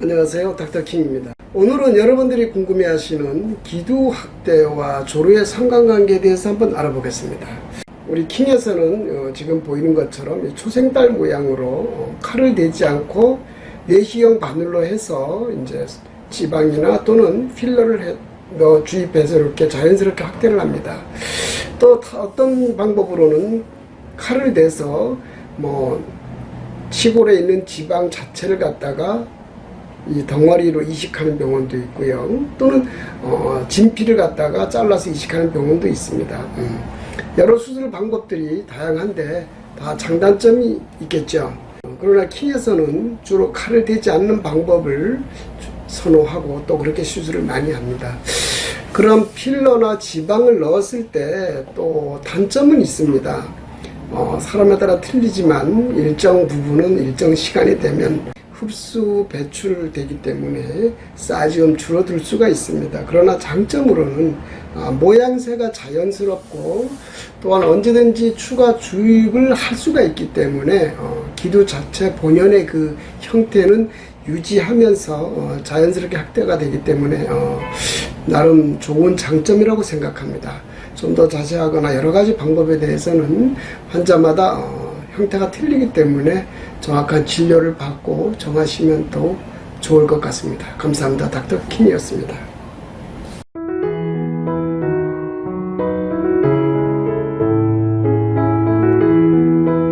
안녕하세요. 닥터킹입니다. 오늘은 여러분들이 궁금해하시는 기두학대와 조류의 상관관계에 대해서 한번 알아보겠습니다. 우리 킹에서는 어, 지금 보이는 것처럼 이 초생달 모양으로 어, 칼을 대지 않고 내시형 바늘로 해서 이제 지방이나 또는 필러를 해- 넣어 주입해서 이렇게 자연스럽게 확대를 합니다. 또 타- 어떤 방법으로는 칼을 대서 뭐 시골에 있는 지방 자체를 갖다가 이 덩어리로 이식하는 병원도 있고요. 또는 어, 진피를 갖다가 잘라서 이식하는 병원도 있습니다. 음. 여러 수술 방법들이 다양한데 다 장단점이 있겠죠. 어, 그러나 킹에서는 주로 칼을 대지 않는 방법을 선호하고 또 그렇게 수술을 많이 합니다. 그런 필러나 지방을 넣었을 때 또 단점은 있습니다. 어, 사람에 따라 틀리지만 일정 부분은 일정 시간이 되면 흡수 배출되기 때문에 싸지움 줄어들 수가 있습니다. 그러나 장점으로는 아, 모양새가 자연스럽고 또한 언제든지 추가 주입을 할 수가 있기 때문에 어, 기두 자체 본연의 그 형태는 유지하면서 어, 자연스럽게 확대가 되기 때문에 어, 나름 좋은 장점이라고 생각합니다. 좀 더 자세하거나 여러 가지 방법에 대해서는 환자마다 어, 형태가 틀리기 때문에 정확한 진료를 받고 정하시면 더 좋을 것 같습니다. 감사합니다. 닥터 킹이었습니다.